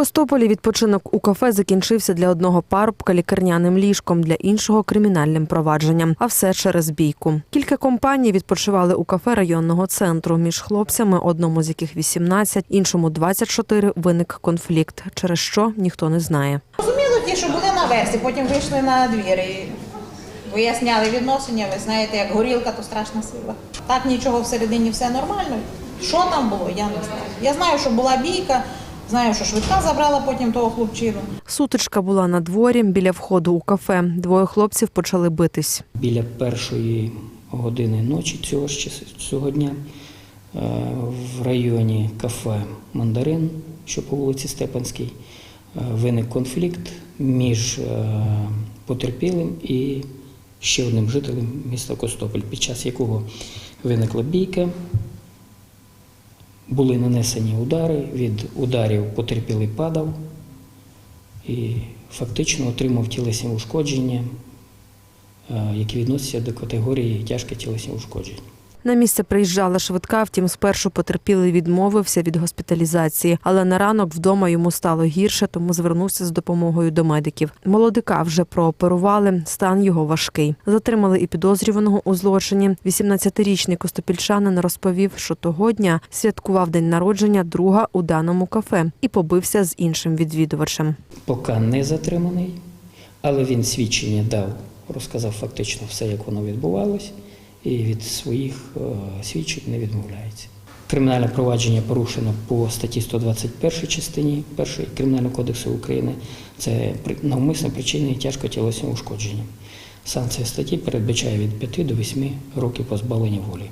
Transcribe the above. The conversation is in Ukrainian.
Костополі відпочинок у кафе закінчився для одного парубка лікарняним ліжком, для іншого кримінальним провадженням. А все через бійку. Кілька компаній відпочивали у кафе районного центру. Між хлопцями, одному з яких 18, іншому 24, виник конфлікт, через що ніхто не знає. Розуміло, ті, що були на версі, потім вийшли на двір і виясняли відношення. Ви знаєте, як горілка, то страшна сила. Так нічого всередині все нормально. Що там було, я не знаю. Я знаю, що була бійка, знаю, що швидка забрала потім того хлопчину. Сутичка була на дворі біля входу у кафе. Двоє хлопців почали битись. Біля першої години ночі цього ж цього дня е, в районі кафе Мандарин, що по вулиці Степанській, е, виник конфлікт між е, потерпілим і ще одним жителем міста Костопіль, під час якого виникла бійка. Були нанесені удари. Від ударів потерпілий падав і фактично отримав тілесні ушкодження, е, які відносяться до категорії тяжке тілесні ушкодження. На місце приїжджала швидка, втім, спершу потерпілий відмовився від госпіталізації, але на ранок вдома йому стало гірше, тому звернувся з допомогою до медиків. Молодика вже прооперували, стан його важкий. Затримали і підозрюваного у злочині. 18-річний костопільчанин розповів, що того дня святкував день народження друга у даному кафе і побився з іншим відвідувачем. Поки не затриманий, але він свідчення дав, розказав фактично все, як воно відбувалось, і від своїх е, свідчень не відмовляється. Кримінальне провадження порушено по статті 121 частині 1 Кримінального кодексу України. Це навмисне причинення тяжкого тілесного ушкодження. Санкція статті передбачає від 5 до 8 років позбавлення волі.